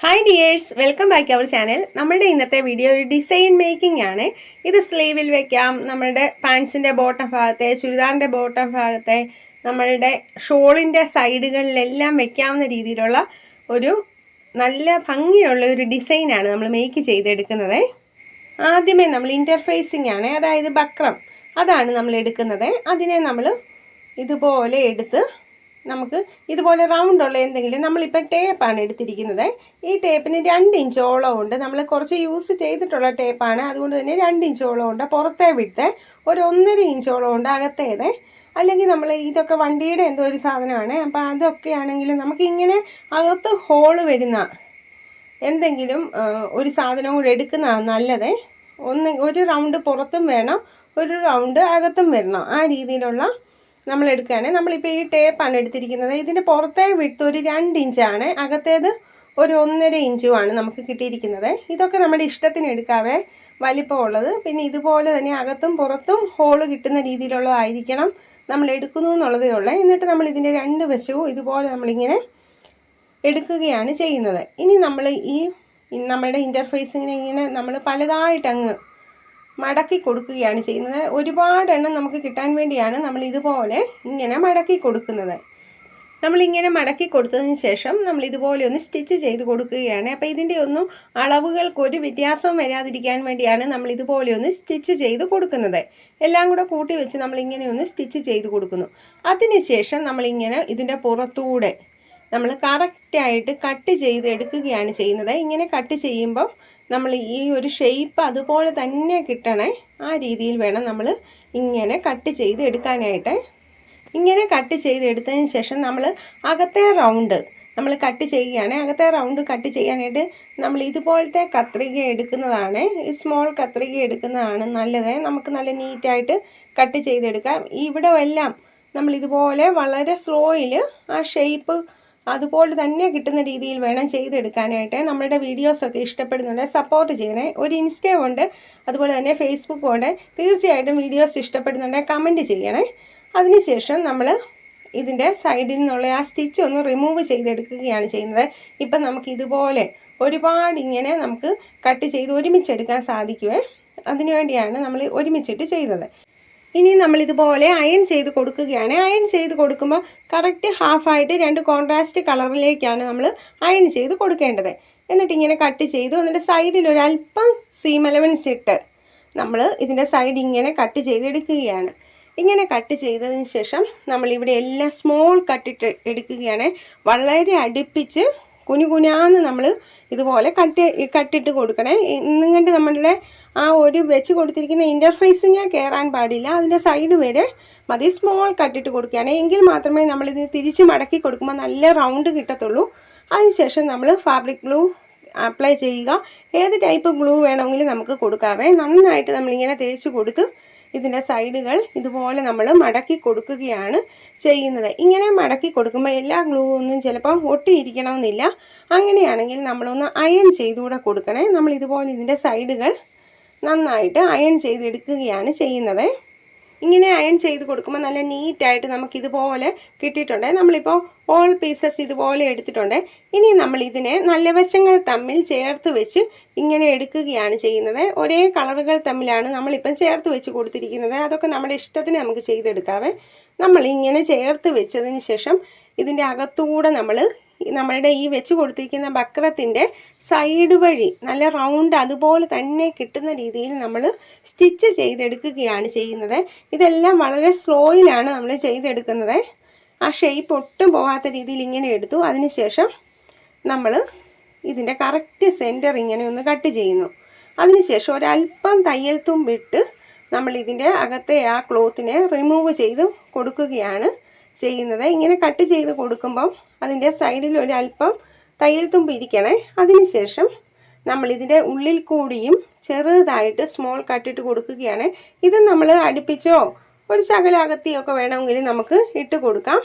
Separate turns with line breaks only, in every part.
Hi dears welcome back our channel നമ്മുടെ ഇന്നത്തെ video ഒരു ഡിസൈൻ മേക്കിംഗ് ആണ്. ഇത് സ്ലീവിൽ വെക്കാം. നമ്മുടെ പാൻസിന്റെ ബോട്ടം ഭാഗത്തെ ചുരിദാറിന്റെ ബോട്ടം ഭാഗത്തെ നമ്മളുടെ ഷോളിന്റെ സൈഡുകളിലെല്ലാം വെക്കാവുന്ന രീതിയിലുള്ള ഒരു നല്ല ഭംഗിയുള്ള ഒരു ഡിസൈനാണ് നമ്മൾ മേക്ക് ചെയ്തെടുക്കുന്നത്. ആദ്യമേ നമ്മൾ ഇന്റർഫേസിംഗ് ആണ് അതായത് ബക്രം അതാണ് നമ്മൾ എടുക്കുന്നത്. അതിനെ നമ്മൾ ഇതുപോലെ എടുത്ത് നമുക്ക് ഇതുപോലെ റൗണ്ട് ഉള്ള എന്തെങ്കിലും നമ്മളിപ്പോൾ ടേപ്പാണ് എടുത്തിരിക്കുന്നത്. ഈ ടേപ്പിന് രണ്ട് ഇഞ്ചോളം ഉണ്ട്. നമ്മൾ കുറച്ച് യൂസ് ചെയ്തിട്ടുള്ള ടേപ്പാണ് അതുകൊണ്ട് തന്നെ രണ്ട് ഇഞ്ചോളം ഉണ്ട്. പുറത്തെ വിട്ട് ഒരു ഒന്നര ഇഞ്ചോളം ഉണ്ട് അകത്തേത്. അല്ലെങ്കിൽ നമ്മൾ ഇതൊക്കെ വണ്ടിയുടെ എന്തോ ഒരു സാധനമാണ്. അപ്പോൾ അതൊക്കെ ആണെങ്കിൽ നമുക്കിങ്ങനെ അകത്ത് ഹോൾ വരുന്ന എന്തെങ്കിലും ഒരു സാധനം കൂടെ എടുക്കുന്നതാണ് നല്ലത്. ഒന്ന് ഒരു റൗണ്ട് പുറത്തും വേണം ഒരു റൗണ്ട് അകത്തും വരണം. ആ രീതിയിലുള്ള നമ്മൾ എടുക്കുകയാണെങ്കിൽ നമ്മളിപ്പോൾ ഈ ടേപ്പാണ് എടുത്തിരിക്കുന്നത്. ഇതിന്റെ പുറത്തെ വിട്ട് ഒരു രണ്ട് ഇഞ്ചാണ് അകത്തേത് ഒരു ഒന്നര ഇഞ്ചുമാണ് നമുക്ക് കിട്ടിയിരിക്കുന്നത്. ഇതൊക്കെ നമ്മുടെ ഇഷ്ടത്തിന് എടുക്കാവേ. വലിപ്പമുള്ളത് പിന്നെ ഇതുപോലെ തന്നെ അകത്തും പുറത്തും ഹോൾ കിട്ടുന്ന രീതിയിലുള്ളതായിരിക്കണം നമ്മൾ എടുക്കുന്നു എന്നുള്ളതേ ഉള്ളൂ. എന്നിട്ട് നമ്മൾ ഇതിന്റെ രണ്ട് വശവും ഇതുപോലെ നമ്മളിങ്ങനെ എടുക്കുകയാണ് ചെയ്യുന്നത്. ഇനി നമ്മൾ ഈ നമ്മുടെ ഇന്റർഫേസിങ്ങിനെ ഇങ്ങനെ നമ്മൾ പലതായിട്ട് അങ്ങ് മടക്കി കൊടുക്കുകയാണ് ചെയ്യുന്നത്. ഒരുപാട് എണ്ണം നമുക്ക് കിട്ടാൻ വേണ്ടിയാണ് നമ്മൾ ഇതുപോലെ ഇങ്ങനെ മടക്കി കൊടുക്കുന്നത്. നമ്മളിങ്ങനെ മടക്കി കൊടുത്തതിന് ശേഷം നമ്മൾ ഇതുപോലെ ഒന്ന് സ്റ്റിച്ച് ചെയ്ത് കൊടുക്കുകയാണ്. അപ്പോൾ ഇതിന്റെ ഒന്നും അളവുകൾക്ക് ഒരു വ്യത്യാസവും വരാതിരിക്കാൻ വേണ്ടിയാണ് നമ്മൾ ഇതുപോലെ ഒന്ന് സ്റ്റിച്ച് ചെയ്ത് കൊടുക്കുന്നത്. എല്ലാം കൂടെ കൂട്ടി വെച്ച് നമ്മളിങ്ങനെ ഒന്ന് സ്റ്റിച്ച് ചെയ്ത് കൊടുക്കുന്നു. അതിനുശേഷം നമ്മളിങ്ങനെ ഇതിന്റെ പുറത്തൂടെ നമ്മൾ കറക്റ്റായിട്ട് കട്ട് ചെയ്ത് എടുക്കുകയാണ് ചെയ്യുന്നത്. ഇങ്ങനെ കട്ട് ചെയ്യുമ്പോൾ നമ്മൾ ഈ ഒരു ഷേപ്പ് അതുപോലെ തന്നെ കിട്ടണേ ആ രീതിയിൽ വേണം നമ്മൾ ഇങ്ങനെ കട്ട് ചെയ്ത് എടുക്കാനായിട്ട്. ഇങ്ങനെ കട്ട് ചെയ്ത് എടുത്തതിന് ശേഷം നമ്മൾ അകത്തെ റൗണ്ട് നമ്മൾ കട്ട് ചെയ്യുകയാണ്. അകത്തെ റൗണ്ട് കട്ട് ചെയ്യാനായിട്ട് നമ്മൾ ഇതുപോലത്തെ കത്രിക എടുക്കുന്നതാണ്. ഈ സ്മോൾ കത്രിക എടുക്കുന്നതാണ് നല്ലത്. നമുക്ക് നല്ല നീറ്റായിട്ട് കട്ട് ചെയ്തെടുക്കാം. ഇവിടെ എല്ലാം നമ്മൾ ഇതുപോലെ വളരെ സ്ലോയിൽ ആ ഷേപ്പ് അതുപോലെ തന്നെ കിട്ടുന്ന രീതിയിൽ വേണം ചെയ്തെടുക്കാനായിട്ട് നമ്മളുടെ വീഡിയോസൊക്കെ ഇഷ്ടപ്പെടുന്നുണ്ട് സപ്പോർട്ട് ചെയ്യണേ. ഒരു ഇൻസ്റ്റയും ഉണ്ട് അതുപോലെ തന്നെ ഫേസ്ബുക്കും ഉണ്ട്. തീർച്ചയായിട്ടും വീഡിയോസ് ഇഷ്ടപ്പെടുന്നുണ്ട് കമന്റ് ചെയ്യണേ. അതിനുശേഷം നമ്മൾ ഇതിന്റെ സൈഡിൽ നിന്നുള്ള ആ സ്റ്റിച്ച് ഒന്ന് റിമൂവ് ചെയ്തെടുക്കുകയാണ് ചെയ്യുന്നത്. ഇപ്പം നമുക്ക് ഇതുപോലെ ഒരുപാട് ഇങ്ങനെ നമുക്ക് കട്ട് ചെയ്ത് ഒരുമിച്ചെടുക്കാൻ സാധിക്കുമേ അതിനുവേണ്ടിയാണ് നമ്മൾ ഒരുമിച്ചിട്ട് ചെയ്യുന്നത്. ഇനി നമ്മൾ ഇതുപോലെ അയൺ ചെയ്ത് കൊടുക്കുകയാണ്. അയൺ ചെയ്ത് കൊടുക്കുമ്പോൾ കറക്റ്റ് ഹാഫായിട്ട് രണ്ട് കോൺട്രാസ്റ്റ് കളറിലേക്കാണ് നമ്മൾ അയൺ ചെയ്ത് കൊടുക്കേണ്ടത്. എന്നിട്ട് ഇങ്ങനെ കട്ട് ചെയ്തു എന്നിട്ട് സൈഡിൽ ഒരല്പം സീം അലവൻസ് ഇട്ട് നമ്മൾ ഇതിന്റെ സൈഡ് ഇങ്ങനെ കട്ട് ചെയ്തെടുക്കുകയാണ്. ഇങ്ങനെ കട്ട് ചെയ്തതിന് ശേഷം നമ്മളിവിടെ എല്ലാം സ്മോൾ കട്ടിട്ട് എടുക്കുകയാണ്. വളരെ അടുപ്പിച്ച് കുനുകുനാന്ന് നമ്മൾ ഇതുപോലെ കട്ട് കട്ടിട്ട് കൊടുക്കണേ. എന്നിങ്ങണ്ട് നമ്മളുടെ ആ ഒരു വെച്ച് കൊടുത്തിരിക്കുന്ന ഇന്റർഫേസിങ് കയറാൻ പാടില്ല. അതിന്റെ സൈഡ് വരെ മതി സ്മോൾ കട്ടിട്ട് കൊടുക്കുകയാണ്. എങ്കിൽ മാത്രമേ നമ്മളിത് തിരിച്ച് മടക്കി കൊടുക്കുമ്പോൾ നല്ല റൗണ്ട് കിട്ടത്തുള്ളൂ. അതിനുശേഷം നമ്മൾ ഫാബ്രിക് ഗ്ലൂ അപ്ലൈ ചെയ്യുക. ഏത് ടൈപ്പ് ഗ്ലൂ വേണമെങ്കിലും നമുക്ക് കൊടുക്കാവേ. നന്നായിട്ട് നമ്മളിങ്ങനെ തേച്ച് കൊടുത്ത് ഇതിന്റെ സൈഡുകൾ ഇതുപോലെ നമ്മൾ മടക്കി കൊടുക്കുകയാണ് ചെയ്യുന്നത്. ഇങ്ങനെ മടക്കി കൊടുക്കുമ്പോൾ എല്ലാ ഗ്ലൂ ഒന്നും ചിലപ്പം ഒട്ടിയിരിക്കണമെന്നില്ല. അങ്ങനെയാണെങ്കിൽ നമ്മളൊന്ന് അയൺ ചെയ്തുകൂടെ കൊടുക്കണേ. നമ്മൾ ഇതുപോലെ ഇതിന്റെ സൈഡുകൾ നന്നായിട്ട് അയൺ ചെയ്തെടുക്കുകയാണ് ചെയ്യുന്നത്. ഇങ്ങനെ അയൺ ചെയ്ത് കൊടുക്കുമ്പോൾ നല്ല നീറ്റായിട്ട് നമുക്ക് ഇതുപോലെ കിട്ടിയിട്ടുണ്ട്. നമ്മളിപ്പോൾ ഓൾ പീസസ് ഇതുപോലെ എടുത്തിട്ടുണ്ട്. ഇനി നമ്മൾ ഇതിനെ നല്ല വശങ്ങൾ തമ്മിൽ ചേർത്ത് വെച്ച് ഇങ്ങനെ എടുക്കുകയാണ് ചെയ്യുന്നത്. ഒരേ കളറുകൾ തമ്മിലാണ് നമ്മളിപ്പം ചേർത്ത് വെച്ച് കൊടുത്തിരിക്കുന്നത്. അതൊക്കെ നമ്മുടെ ഇഷ്ടത്തിന് നമുക്ക് ചെയ്തെടുക്കാവേ. നമ്മൾ ഇങ്ങനെ ചേർത്ത് വെച്ചതിന് ശേഷം ഇതിന്റെ അകത്തൂടെ നമ്മൾ നമ്മളുടെ ഈ വെച്ച് കൊടുത്തിരിക്കുന്ന ബക്രത്തിന്റെ സൈഡ് വഴി നല്ല റൗണ്ട് അതുപോലെ തന്നെ കിട്ടുന്ന രീതിയിൽ നമ്മൾ സ്റ്റിച്ച് ചെയ്തെടുക്കുകയാണ് ചെയ്യുന്നത്. ഇതെല്ലാം വളരെ സ്ലോയിലാണ് നമ്മൾ ചെയ്തെടുക്കുന്നത്. ആ ഷേപ്പ് ഒട്ടും പോകാത്ത രീതിയിൽ ഇങ്ങനെ എടുത്തു. അതിനുശേഷം നമ്മൾ ഇതിന്റെ കറക്റ്റ് സെന്റർ ഇങ്ങനെ ഒന്ന് കട്ട് ചെയ്യുന്നു. അതിനുശേഷം ഒരല്പം തയ്യൽ തുമ്പിട്ട് നമ്മൾ ഇതിന്റെ അകത്തെ ആ ക്ലോത്തിനെ റിമൂവ് ചെയ്ത് കൊടുക്കുകയാണ് ചെയ്യുന്നത്. ഇങ്ങനെ കട്ട് ചെയ്ത് കൊടുക്കുമ്പം അതിന്റെ സൈഡിൽ അല്പം തയ്യൽ തുമ്പ് ഇരിക്കണേ. അതിനുശേഷം നമ്മൾ ഇതിന്റെ ഉള്ളിൽ കൂടിയും ചെറുതായിട്ട് സ്മോൾ കട്ടിട്ട് കൊടുക്കുകയാണ്. ഇത് നമ്മൾ അടുപ്പിച്ചോ ഒരു ശകലാകത്തിയൊക്കെ വേണമെങ്കിൽ നമുക്ക് ഇട്ട് കൊടുക്കാം.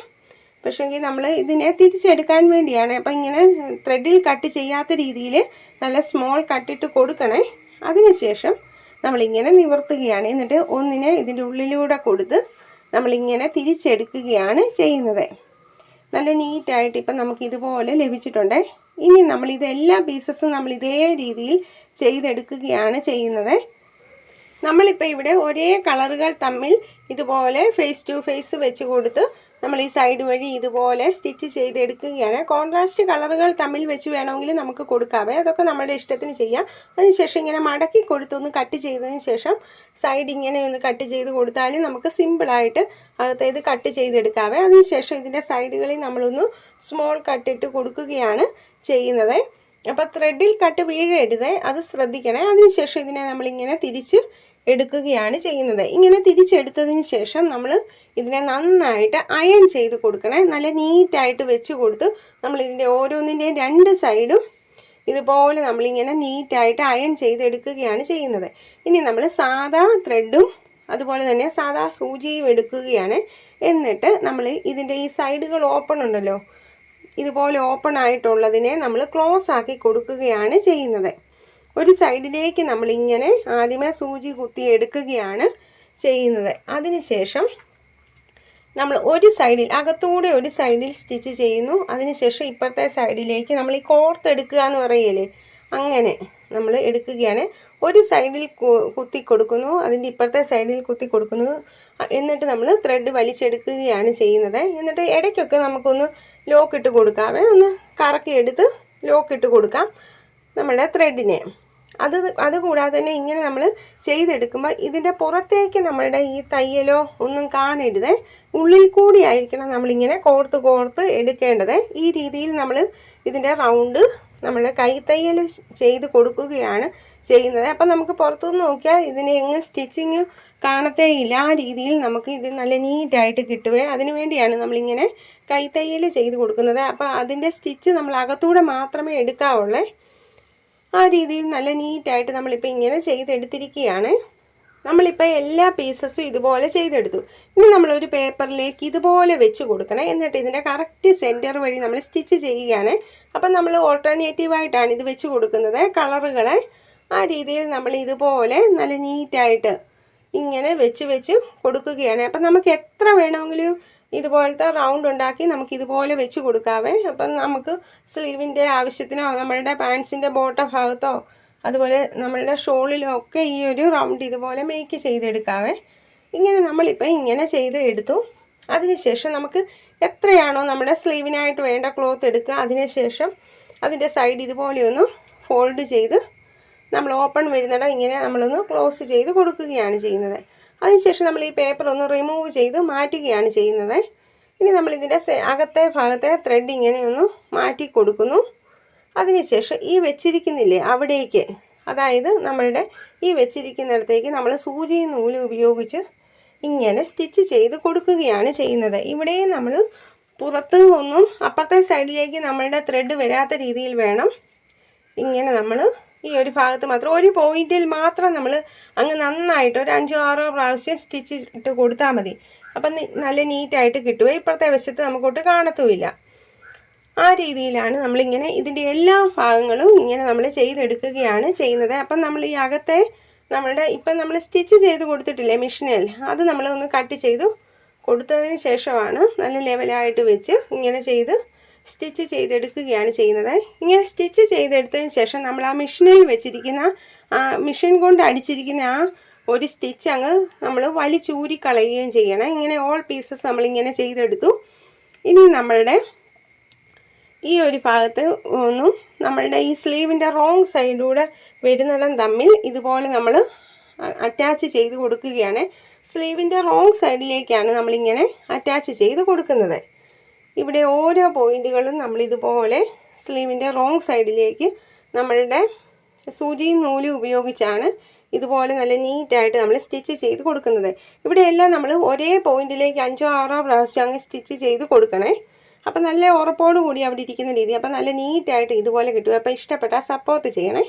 പക്ഷേങ്കിൽ നമ്മൾ ഇതിനെ തിരിച്ചെടുക്കാൻ വേണ്ടിയാണ്. അപ്പം ഇങ്ങനെ ത്രെഡിൽ കട്ട് ചെയ്യാത്ത രീതിയിൽ നല്ല സ്മോൾ കട്ടിട്ട് കൊടുക്കണേ. അതിനുശേഷം നമ്മളിങ്ങനെ നിവർത്തുകയാണ്. എന്നിട്ട് ഒന്നിനെ ഇതിന്റെ ഉള്ളിലൂടെ കൊടുത്ത് നമ്മളിങ്ങനെ തിരിച്ചെടുക്കുകയാണ് ചെയ്യുന്നത്. നല്ല നീറ്റായിട്ട് ഇപ്പം നമുക്ക് ഇതുപോലെ ലഭിച്ചിട്ടുണ്ട്. ഇനി നമ്മൾ ഇതെല്ലാ പീസസും നമ്മൾ ഇതേ രീതിയിൽ ചെയ്തെടുക്കുകയാണ് ചെയ്യുന്നത്. നമ്മളിപ്പോൾ ഇവിടെ ഒരേ കളറുകൾ തമ്മിൽ ഇതുപോലെ ഫേസ് ടു ഫേസ് വെച്ച് കൊടുത്ത് നമ്മൾ ഈ സൈഡ് വഴി ഇതുപോലെ സ്റ്റിച്ച് ചെയ്തെടുക്കുകയാണ്. കോൺട്രാസ്റ്റ് കളറുകൾ തമ്മിൽ വെച്ച് വേണമെങ്കിൽ നമുക്ക് കൊടുക്കാവേ അതൊക്കെ നമ്മുടെ ഇഷ്ടത്തിന് ചെയ്യാം. അതിനുശേഷം ഇങ്ങനെ മടക്കി കൊടുത്തൊന്ന് കട്ട് ചെയ്തതിന് ശേഷം സൈഡ് ഇങ്ങനെ ഒന്ന് കട്ട് ചെയ്ത് കൊടുത്താൽ നമുക്ക് സിമ്പിളായിട്ട് അകത്തേത് കട്ട് ചെയ്തെടുക്കാവേ. അതിനുശേഷം ഇതിന്റെ സൈഡുകളിൽ നമ്മളൊന്ന് സ്മോൾ കട്ടിട്ട് കൊടുക്കുകയാണ് ചെയ്യുന്നത്. അപ്പോൾ ത്രെഡിൽ കട്ട് വീഴരുത്. അത് ശ്രദ്ധിക്കണേ. അതിനുശേഷം ഇതിനെ നമ്മളിങ്ങനെ തിരിച്ച് എടുക്കുകയാണ് ചെയ്യുന്നത്. ഇങ്ങനെ തിരിച്ചെടുത്തതിന് ശേഷം നമ്മൾ ഇതിനെ നന്നായിട്ട് അയൺ ചെയ്ത് കൊടുക്കണേ. നല്ല നീറ്റായിട്ട് വെച്ച് കൊടുത്ത് നമ്മൾ ഇതിന്റെ ഓരോന്നിന്റെയും രണ്ട് സൈഡും ഇതുപോലെ നമ്മളിങ്ങനെ നീറ്റായിട്ട് അയൺ ചെയ്തെടുക്കുകയാണ് ചെയ്യുന്നത്. ഇനി നമ്മൾ സാധാ ത്രെഡും അതുപോലെ തന്നെ സാധാ സൂചിയും എടുക്കുകയാണ്. എന്നിട്ട് നമ്മൾ ഇതിന്റെ ഈ സൈഡുകൾ ഓപ്പൺ ഉണ്ടല്ലോ. ഇതുപോലെ ഓപ്പൺ ആയിട്ടുള്ളതിനെ നമ്മൾ ക്ലോസ് ആക്കി കൊടുക്കുകയാണ് ചെയ്യുന്നത്. ഒരു സൈഡിലേക്ക് നമ്മളിങ്ങനെ ആദ്യമേ സൂചി കുത്തി എടുക്കുകയാണ് ചെയ്യുന്നത്. അതിനുശേഷം നമ്മൾ ഒരു സൈഡിൽ അകത്തൂടെ ഒരു സൈഡിൽ സ്റ്റിച്ച് ചെയ്യുന്നു. അതിനുശേഷം ഇപ്പുറത്തെ സൈഡിലേക്ക് നമ്മൾ ഈ കോർത്തെടുക്കുക എന്ന് പറയല്ലേ? അങ്ങനെ നമ്മൾ എടുക്കുകയാണ്. ഒരു സൈഡിൽ കുത്തി കൊടുക്കുന്നു അതിന്റെ ഇപ്പുറത്തെ സൈഡിൽ കുത്തി കൊടുക്കുന്നു. എന്നിട്ട് നമ്മൾ ത്രെഡ് വലിച്ചെടുക്കുകയാണ് ചെയ്യുന്നത്. എന്നിട്ട് ഇടയ്ക്കൊക്കെ നമുക്കൊന്ന് ലോക്ക് ഇട്ട് കൊടുക്കാമേ ഒന്ന് കറക്കി എടുത്ത് ലോക്ക് ഇട്ട് കൊടുക്കാം. നമ്മുടെ ത്രെഡിനെ അത് അതുകൂടാതെ തന്നെ ഇങ്ങനെ നമ്മൾ ചെയ്തെടുക്കുമ്പോൾ ഇതിന്റെ പുറത്തേക്ക് നമ്മളുടെ ഈ തയ്യലോ ഒന്നും കാണരുത്. ഉള്ളിൽ കൂടി ആയിരിക്കണം നമ്മളിങ്ങനെ കോർത്ത് കോർത്ത് എടുക്കേണ്ടത്. ഈ രീതിയിൽ നമ്മൾ ഇതിന്റെ റൗണ്ട് നമ്മൾ കൈത്തയ്യൽ ചെയ്ത് കൊടുക്കുകയാണ് ചെയ്യുന്നത്. അപ്പം നമുക്ക് പുറത്തുനിന്ന് നോക്കിയാൽ ഇതിനെ എങ്ങ് സ്റ്റിച്ചിങ് കാണത്തേ ഇല്ല. ആ രീതിയിൽ നമുക്ക് ഇത് നല്ല നീറ്റായിട്ട് കിട്ടുവേ. അതിനു വേണ്ടിയാണ് നമ്മളിങ്ങനെ കൈത്തയ്യൽ ചെയ്ത് കൊടുക്കുന്നത്. അപ്പോൾ അതിന്റെ സ്റ്റിച്ച് നമ്മൾ അകത്തൂടെ മാത്രമേ എടുക്കാവുള്ളേ. ആ രീതിയിൽ നല്ല നീറ്റായിട്ട് നമ്മളിപ്പോൾ ഇങ്ങനെ ചെയ്തെടുത്തിരിക്കുകയാണ്. നമ്മളിപ്പോൾ എല്ലാ പീസസും ഇതുപോലെ ചെയ്തെടുത്തു. ഇനി നമ്മളൊരു പേപ്പറിലേക്ക് ഇതുപോലെ വെച്ച് കൊടുക്കണം. എന്നിട്ട് ഇതിന്റെ കറക്റ്റ് സെന്റർ വഴി നമ്മൾ സ്റ്റിച്ച് ചെയ്യുകയാണ്. അപ്പം നമ്മൾ ഓൾട്ടർനേറ്റീവായിട്ടാണ് ഇത് വെച്ച് കൊടുക്കുന്നത്. കളറുകളെ ആ രീതിയിൽ നമ്മൾ ഇതുപോലെ നല്ല നീറ്റായിട്ട് ഇങ്ങനെ വെച്ച് വെച്ച് കൊടുക്കുകയാണ്. അപ്പം നമുക്ക് എത്ര വേണമെങ്കിലും ഇതുപോലത്തെ റൗണ്ട് ഉണ്ടാക്കി നമുക്ക് ഇതുപോലെ വെച്ച് കൊടുക്കാവേ. അപ്പം നമുക്ക് സ്ലീവിന്റെ ആവശ്യത്തിനോ നമ്മളുടെ പാൻസിന്റെ ബോട്ട ഭാഗത്തോ അതുപോലെ നമ്മളുടെ ഷോളിലോ ഒക്കെ ഈ ഒരു റൗണ്ട് ഇതുപോലെ മേക്ക് ചെയ്തെടുക്കാവേ. ഇങ്ങനെ നമ്മളിപ്പോൾ ഇങ്ങനെ ചെയ്ത് എടുത്തു. അതിനുശേഷം നമുക്ക് എത്രയാണോ നമ്മുടെ സ്ലീവിനായിട്ട് വേണ്ട ക്ലോത്ത് എടുക്കുക അതിനുശേഷം അതിന്റെ സൈഡ് ഇതുപോലെ ഒന്ന് ഫോൾഡ് ചെയ്ത് നമ്മൾ ഓപ്പൺ വരുന്നിടം ഇങ്ങനെ നമ്മളൊന്ന് ക്ലോസ് ചെയ്ത് കൊടുക്കുകയാണ് ചെയ്യുന്നത്. അതിനുശേഷം നമ്മൾ ഈ പേപ്പർ ഒന്ന് റിമൂവ് ചെയ്ത് മാറ്റുകയാണ് ചെയ്യുന്നത്. ഇനി നമ്മളിതിന്റെ അകത്തെ ഭാഗത്തെ ത്രെഡ് ഇങ്ങനെ ഒന്ന് മാറ്റി കൊടുക്കുന്നു. അതിനുശേഷം ഈ വെച്ചിരിക്കുന്നില്ലേ അവിടേക്ക് അതായത് നമ്മളുടെ ഈ വെച്ചിരിക്കുന്നിടത്തേക്ക് നമ്മൾ സൂചിയും നൂലും ഉപയോഗിച്ച് ഇങ്ങനെ സ്റ്റിച്ച് ചെയ്ത് കൊടുക്കുകയാണ് ചെയ്യുന്നത്. ഇവിടെയും നമ്മൾ പുറത്ത് ഒന്നും അപ്പുറത്തെ സൈഡിലേക്ക് നമ്മളുടെ ത്രെഡ് വരാത്ത രീതിയിൽ വേണം ഇങ്ങനെ നമ്മൾ ഈ ഒരു ഭാഗത്ത് മാത്രം. ഒരു പോയിന്റിൽ മാത്രം നമ്മൾ അങ്ങ് നന്നായിട്ട് ഒരു അഞ്ചോ ആറോ പ്രാവശ്യം സ്റ്റിച്ച് ഇട്ട് കൊടുത്താൽ മതി. അപ്പം നല്ല നീറ്റായിട്ട് കിട്ടുക ഇപ്പുറത്തെ വശത്ത് നമുക്കൊട്ട് കാണത്തുമില്ല. ആ രീതിയിലാണ് നമ്മളിങ്ങനെ ഇതിന്റെ എല്ലാ ഭാഗങ്ങളും ഇങ്ങനെ നമ്മൾ ചെയ്തെടുക്കുകയാണ് ചെയ്യുന്നത്. അപ്പം നമ്മൾ ഈ അകത്തെ നമ്മളുടെ ഇപ്പം നമ്മൾ സ്റ്റിച്ച് ചെയ്ത് കൊടുത്തിട്ടില്ലേ മെഷീനിൽ? അത് നമ്മൾ ഒന്ന് കട്ട് ചെയ്തു കൊടുത്തതിന് ശേഷമാണ് നല്ല ലെവലായിട്ട് വെച്ച് ഇങ്ങനെ ചെയ്ത് സ്റ്റിച്ച് ചെയ്തെടുക്കുകയാണ് ചെയ്യുന്നത്. ഇങ്ങനെ സ്റ്റിച്ച് ചെയ്തെടുത്തതിന് ശേഷം നമ്മൾ ആ മെഷീനിൽ വെച്ചിരിക്കുന്ന ആ മെഷീൻ കൊണ്ട് അടിച്ചിരിക്കുന്ന ആ ഒരു സ്റ്റിച്ച് അങ്ങ് നമ്മൾ വലിച്ചൂരി കളയുകയും ചെയ്യണം. ഇങ്ങനെ ഓൾ പീസസ് നമ്മളിങ്ങനെ ചെയ്തെടുത്തു. ഇനി നമ്മളുടെ ഈ ഒരു ഭാഗത്ത് ഒന്നും നമ്മളുടെ ഈ സ്ലീവിന്റെ റോങ് സൈഡിലൂടെ വരുന്നിടം തമ്മിൽ ഇതുപോലെ നമ്മൾ അറ്റാച്ച് ചെയ്ത് കൊടുക്കുകയാണ്. സ്ലീവിന്റെ റോങ് സൈഡിലേക്കാണ് നമ്മളിങ്ങനെ അറ്റാച്ച് ചെയ്ത് കൊടുക്കുന്നത്. ഇവിടെ ഓരോ പോയിന്റുകളും നമ്മൾ ഇതുപോലെ സ്ലീവിന്റെ റോങ് സൈഡിലേക്ക് നമ്മളുടെ സൂചിയും നൂലും ഉപയോഗിച്ചാണ് ഇതുപോലെ നല്ല നീറ്റായിട്ട് നമ്മൾ സ്റ്റിച്ച് ചെയ്ത് കൊടുക്കുന്നത്. ഇവിടെയെല്ലാം നമ്മൾ ഒരേ പോയിന്റിലേക്ക് അഞ്ചോ ആറോ പ്രാവശ്യം അങ്ങ് സ്റ്റിച്ച് ചെയ്ത് കൊടുക്കണേ. അപ്പം നല്ല ഉറപ്പോടുകൂടി അവിടെ ഇരിക്കുന്ന രീതി. അപ്പം നല്ല നീറ്റായിട്ട് ഇതുപോലെ കിട്ടും. അപ്പം ഇഷ്ടപ്പെട്ടാൽ സപ്പോർട്ട് ചെയ്യണേ.